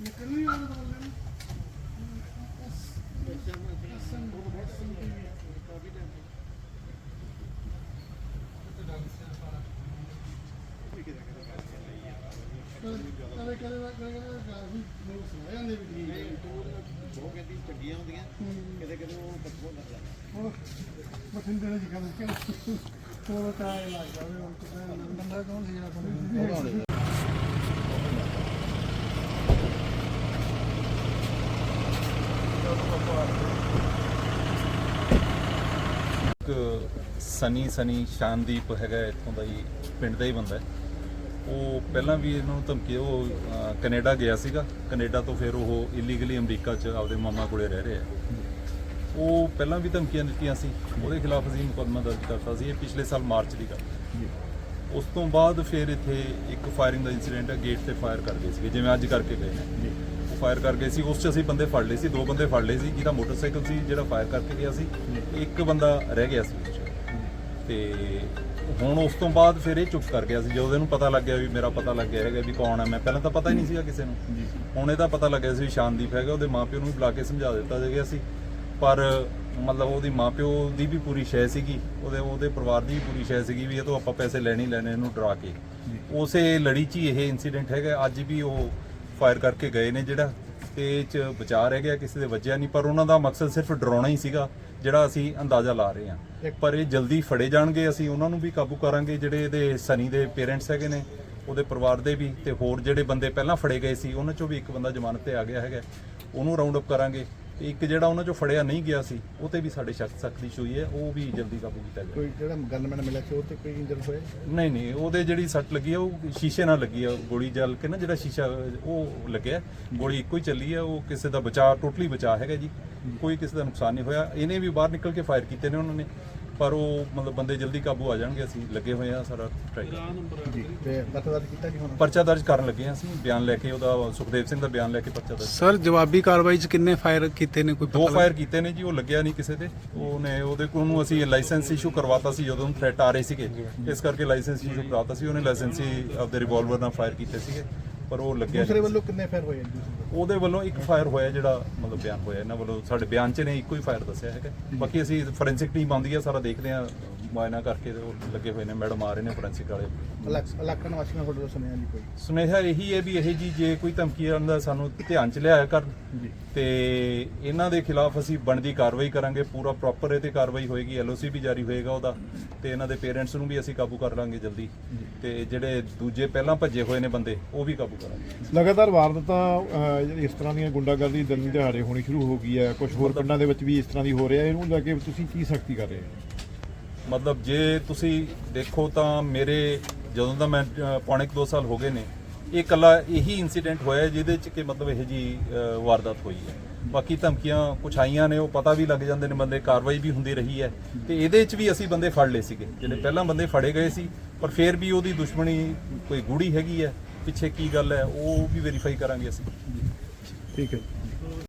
ਕਦੇ ਕਦੇ ਕਾਫੀ ਲੋਕ ਸੁਣਾ ਹੈ ਬਹੁਤ ਕਹਿੰਦੀ ਚੰਗੀਆਂ ਹੁੰਦੀਆਂ ਕਦੇ ਕਦੇ ਉਹ ਕੱਟੋ ਲੱਗ ਜਾਂਦਾ ਉਹ ਉਹ ਤਾਂ ਬੰਦਾ ਕੌਣ ਸੀ ਜਿਹੜਾ ਕੋਲ ਸਨੀ ਸਨੀ ਸ਼ਾਨਦੀਪ ਹੈਗਾ ਇੱਥੋਂ ਦਾ ਹੀ ਪਿੰਡ ਦਾ ਹੀ ਬੰਦਾ ਹੈ। ਉਹ ਪਹਿਲਾਂ ਵੀ ਇਹਨੂੰ ਧਮਕੀ ਉਹ ਅਹ, ਕੈਨੇਡਾ ਗਿਆ ਸੀਗਾ। ਕੈਨੇਡਾ ਤੋਂ ਫਿਰ ਉਹ ਇਲੀਗਲੀ ਅਮਰੀਕਾ 'ਚ ਆਪਦੇ ਮਾਮਾ ਕੋਲੇ ਰਹਿ ਰਿਹਾ ਹੈ। ਉਹ ਪਹਿਲਾਂ ਵੀ ਧਮਕੀਆਂ ਦਿੱਤੀਆਂ ਸੀ। ਉਹਦੇ ਖਿਲਾਫ ਅਸੀਂ ਮੁਕੱਦਮਾ ਦਰਜ ਕਰਤਾ ਸੀ। ਇਹ ਪਿਛਲੇ ਸਾਲ ਮਾਰਚ ਦੀ ਗੱਲ ਹੈ। ਉਸ ਤੋਂ ਬਾਅਦ ਫਿਰ ਇੱਥੇ ਇੱਕ ਫਾਇਰਿੰਗ ਦਾ ਇਨਸੀਡੈਂਟ ਹੈ ਗੇਟ ਤੇ ਫਾਇਰ ਕਰ ਗਏ ਸੀਗੇ ਜਿਵੇਂ ਅੱਜ ਕਰਕੇ ਗਏ ਨੇ। ਉਹ ਫਾਇਰ ਕਰ ਗਏ ਸੀ। ਉਸ 'ਚ ਅਸੀਂ ਬੰਦੇ ਫੜ ਲਏ ਸੀ ਦੋ ਬੰਦੇ ਫੜ ਲਏ ਸੀ ਜਿਹਦਾ ਮੋਟਰਸਾਈਕਲ ਸੀ ਜਿਹੜਾ ਫਾਇਰ ਕਰਕੇ ਗਿਆ ਸੀ। ਇੱਕ ਬੰਦਾ ਰਹਿ ਗਿਆ ਸੀ। ਤੇ ਹੁਣ ਉਸ ਤੋਂ ਬਾਅਦ ਫਿਰ ਇਹ ਚੁੱਪ ਕਰ ਗਿਆ ਸੀ। ਜਦੋਂ ਇਹਨੂੰ ਪਤਾ ਲੱਗ ਗਿਆ ਵੀ ਮੇਰਾ ਪਤਾ ਲੱਗ ਗਿਆ ਹੈਗਾ ਵੀ ਕੌਣ ਹੈ ਮੈਂ ਪਹਿਲਾਂ ਤਾਂ ਪਤਾ ਹੀ ਨਹੀਂ ਸੀਗਾ ਕਿਸੇ ਨੂੰ। ਹੁਣ ਇਹਦਾ ਪਤਾ ਲੱਗਿਆ ਸੀ ਸ਼ਾਨਦੀਪ ਹੈਗਾ ਉਹਦੇ ਮਾਪਿਓ ਨੂੰ ਵੀ ਬੁਲਾ ਕੇ ਸਮਝਾ ਦਿੱਤਾ ਗਿਆ ਸੀ ਪਰ ਮਤਲਬ ਉਹਦੀ ਮਾਪਿਓ ਦੀ ਵੀ ਪੂਰੀ ਸ਼ੈ ਸੀਗੀ ਉਹਦੇ ਉਹਦੇ ਪਰਿਵਾਰ ਦੀ ਵੀ ਪੂਰੀ ਸ਼ੈ ਸੀਗੀ ਵੀ ਇਹ ਤੋਂ ਆਪਾਂ ਪੈਸੇ ਲੈਣੇ ਹੀ ਲੈਣੇ ਇਹਨੂੰ ਡਰਾ ਕੇ। ਉਸੇ ਲੜੀ 'ਚ ਹੀ ਇਹ ਇਨਸੀਡੈਂਟ ਹੈਗਾ ਅੱਜ ਵੀ ਉਹ ਫਾਇਰ ਕਰਕੇ ਗਏ ਨੇ ਜਿਹੜਾ। ਤੇ 'ਚ ਬਚਾ ਰਹਿ ਗਿਆ ਕਿਸੇ ਦੇ ਵੱਜਿਆ ਨਹੀਂ ਪਰ ਉਹਨਾਂ ਦਾ ਮਕਸਦ ਸਿਰਫ ਡਰਾਉਣਾ ਹੀ ਸੀਗਾ। ਜਿਹੜਾ ਅਸੀਂ ਅੰਦਾਜ਼ਾ ਲਾ ਰਹੇ ਹਾਂ। ਪਰ ਇਹ ਜਲਦੀ ਫੜੇ ਜਾਣਗੇ ਅਸੀਂ ਉਹਨਾਂ ਨੂੰ ਵੀ ਕਾਬੂ ਕਰਾਂਗੇ ਜਿਹੜੇ ਇਹਦੇ ਸਨੀ ਦੇ ਪੇਰੈਂਟਸ ਹੈਗੇ ਨੇ ਉਹਦੇ ਪਰਿਵਾਰ ਦੇ ਵੀ ਤੇ ਹੋਰ ਜਿਹੜੇ ਬੰਦੇ ਪਹਿਲਾਂ ਫੜੇ ਗਏ ਸੀ ਉਹਨਾਂ ਚੋਂ ਵੀ ਇੱਕ ਬੰਦਾ ਜ਼ਮਾਨਤ ਤੇ ਆ ਗਿਆ ਹੈਗਾ। ਉਹਨੂੰ ਰਾਉਂਡ ਅਪ ਕਰਾਂਗੇ। ਇੱਕ ਜਿਹੜਾ ਉਹਨਾਂ ਚੋਂ ਫੜਿਆ ਨਹੀਂ ਗਿਆ ਸੀ ਉਹ ਤੇ ਵੀ ਸਾਡੇ ਸ਼ੱਕ ਸਖਤੀ ਹੋਈ ਹੈ ਉਹ ਵੀ ਜਲਦੀ ਕਾਬੂ ਕੀਤਾ ਜਾਵੇ। ਕੋਈ ਜਿਹੜਾ ਗਨਮੈਨ ਮਿਲਿਆ ਸੀ ਉਹ ਤੇ ਕੋਈ ਇੰਜਰ ਹੋਇਆ? ਨਹੀਂ ਨਹੀਂ ਉਹਦੇ ਜਿਹੜੀ ਸੱਟ ਲੱਗੀ ਆ ਉਹ ਸ਼ੀਸ਼ੇ ਨਾਲ ਲੱਗੀ ਆ ਗੋਲੀ ਜਲ ਕੇ ਨਾ ਜਿਹੜਾ ਸ਼ੀਸ਼ਾ ਉਹ ਲੱਗਿਆ ਗੋਲੀ ਇੱਕੋ ਹੀ ਚੱਲੀ ਆ ਉਹ ਕਿਸੇ ਦਾ ਬਚਾਅ ਟੋਟਲੀ ਬਚਾਅ ਹੈਗਾ ਜੀ। ਕੋਈ ਕਿਸੇ ਦਾ ਨੁਕਸਾਨ ਨਹੀਂ ਹੋਇਆ। ਇਹਨੇ ਵੀ ਬਾਹਰ ਨਿਕਲ ਕੇ ਫਾਇਰ ਕੀਤੇ ਨੇ ਉਹਨਾਂ ਨੇ। ਪਰ ਉਹ ਮਤਲਬ ਬੰਦੇ ਜਲਦੀ ਕਾਬੂ ਆ ਜਾਣਗੇ ਅਸੀਂ ਲੱਗੇ ਹੋਏ ਆ ਸਾਰਾ ਟਰਾਈ ਜੀ ਤੇ ਪਤਾਦਾਰ ਕੀਤਾ ਜੀ ਹੁਣ? ਪਰਚਾ ਦਰਜ ਕਰਨ ਲੱਗੇ ਆ ਅਸੀਂ ਬਿਆਨ ਲੈ ਕੇ ਉਹਦਾ ਸੁਖਦੇਵ ਸਿੰਘ ਦਾ ਬਿਆਨ ਲੈ ਕੇ ਪਰਚਾ ਦਰਜ ਸਰ ਜਵਾਬੀ ਕਾਰਵਾਈ ਚ ਕਿੰਨੇ ਫਾਇਰ ਕੀਤੇ ਨੇ ਕੋਈ ਦੋ ਪਤਾ ਫਾਇਰ ਕੀਤੇ ਨੇ ਜੀ ਉਹ ਲੱਗਿਆ ਨਹੀਂ ਕਿਸੇ ਤੇ। ਉਹਨੇ ਉਹਦੇ ਕੋਲ ਨੂੰ ਅਸੀਂ ਲਾਇਸੈਂਸ ਇਸ਼ੂ ਕਰਵਾਤਾ ਸੀ ਜਦੋਂ ਥ੍ਰੈਟ ਆ ਰਹੇ ਸੀਗੇ। ਇਸ ਕਰਕੇ ਲਾਇਸੈਂਸ ਇਸ਼ੂ ਕਰਾਤਾ ਸੀ ਉਹਨੇ ਲਾਇਸੈਂਸ ਆਪਦੇ ਰਿਵਾਲਵਰ ਨਾਲ ਫਾਇਰ ਕੀਤੇ ਸੀਗੇ। ਪਰ ਉਹ ਲੱਗਿਆ ਦੂਸਰੇ ਨਹੀਂ। ਵੱਲੋਂ ਕਿੰਨੇ ਫੇਰ ਹੋਏ ਜੀ ਦੂਸਰੇ? ਉਹਦੇ ਵੱਲੋਂ ਇੱਕ ਫਾਇਰ ਹੋਇਆ ਜਿਹੜਾ ਮਤਲਬ ਬਿਆਨ ਹੋਇਆ ਇਹਨਾਂ ਵੱਲੋਂ ਸਾਡੇ ਬਿਆਨ 'ਚ ਨੇ ਇੱਕੋ ਹੀ ਫਾਇਰ ਦੱਸਿਆ ਹੈਗਾ ਬਾਕੀ ਅਸੀਂ ਫੋਰੈਂਸਿਕ ਟੀਮ ਆਉਂਦੀ ਹੈ ਸਾਰਾ ਦੇਖਦੇ ਹਾਂ ਮੁਆਇਨਾ ਕਰਕੇ ਤੇ ਉਹ ਲੱਗੇ ਹੋਏ ਨੇ ਮੈਡਮ ਆ ਰਹੇ ਨੇ ਫੋਰੈਂਸਿਕ ਵਾਲੇ। ਇਲਾਕ- ਨਿਵਾਸੀਆਂ ਤੁਹਾਡੇ ਤੋਂ ਸੁਣਿਆ ਕੋਈ? ਸੁਨੇਹਾ ਇਹੀ ਹੈ ਵੀ ਇਹ ਜੀ ਜੇ ਕੋਈ ਧਮਕੀ ਆਉਂਦਾ ਸਾਨੂੰ ਧਿਆਨ 'ਚ ਲਿਆਇਆ ਕਰ ਤੇ ਇਹਨਾਂ ਦੇ ਖਿਲਾਫ ਅਸੀਂ ਬਣਦੀ ਕਾਰਵਾਈ ਕਰਾਂਗੇ ਪੂਰਾ ਪ੍ਰੋਪਰ ਇਹ ਤੇ ਕਾਰਵਾਈ ਹੋਏਗੀ ਐਲਓਸੀ ਵੀ ਜਾਰੀ ਹੋਏਗਾ ਉਹਦਾ ਤੇ ਇਹਨਾਂ ਦੇ ਪੇਰੈਂਟਸ ਨੂੰ ਵੀ ਅਸੀਂ ਕਾਬੂ ਕਰ ਲਾਂਗੇ ਜਲਦੀ। ਤੇ ਜਿਹੜੇ ਦੂਜੇ ਪਹਿਲਾਂ ਭੱਜੇ ਹੋਏ ਨੇ ਬੰਦੇ ਉਹ ਵੀ ਕਾਬੂ ਕਰਾਂਗੇ। ਲਗਾਤਾਰ ਵਾਰਦਾਤਾਂ ਜਿਹੜੀ ਇਸ ਤਰ੍ਹਾਂ ਦੀਆਂ ਗੁੰਡਾਗਰਦੀ ਦਿਨ ਦਿਹਾੜੇ ਹੋਣੀ ਸ਼ੁਰੂ ਹੋ ਗਈ ਹੈ ਕੁਝ ਹੋਰ ਪਿੰਡਾਂ ਦੇ ਵਿੱਚ ਵੀ ਇਸ ਤਰ੍ਹਾਂ ਦੀ ਹੋ ਰਿਹਾ ਇਹਨੂੰ ਲੈ ਕੇ ਤੁਸੀਂ ਕੀ ਸਖਤੀ ਕਰ ਰਹੇ ਹੋ? ਮਤਲਬ ਜੇ ਤੁਸੀਂ ਦੇਖੋ ਤਾਂ ਮੇਰੇ ਜਦੋਂ ਦਾ ਮੈਂ ਪੌਣੇ 2 ਸਾਲ ਹੋ ਗਏ ਨੇ ਇਹ ਇਕੱਲਾ ਇਹੀ ਇਨਸੀਡੈਂਟ ਹੋਇਆ ਜਿਹਦੇ ਚ ਕਿ ਮਤਲਬ ਇਹ ਜੀ ਵਾਰਦਾਤ ਹੋਈ ਹੈ। ਬਾਕੀ ਧਮਕੀਆਂ ਕੁਛ ਆਈਆਂ ਨੇ ਉਹ ਪਤਾ ਵੀ ਲੱਗ ਜਾਂਦੇ ਨੇ ਬੰਦੇ ਕਾਰਵਾਈ ਵੀ ਹੁੰਦੀ ਰਹੀ ਹੈ। ਤੇ ਇਹਦੇ ਚ ਵੀ ਅਸੀਂ ਬੰਦੇ ਫੜ ਲਏ ਸੀਗੇ ਜਿਹੜੇ ਪਹਿਲਾਂ ਬੰਦੇ ਫੜੇ ਗਏ ਸੀ ਪਰ ਫਿਰ ਵੀ ਉਹਦੀ ਦੁਸ਼ਮਣੀ ਕੋਈ ਗੂੜੀ ਹੈਗੀ ਹੈ ਪਿੱਛੇ ਕੀ ਗੱਲ ਹੈ ਉਹ ਵੀ ਵੈਰੀਫਾਈ ਕਰਾਂਗੇ ਅਸੀਂ। ਠੀਕ ਹੈ।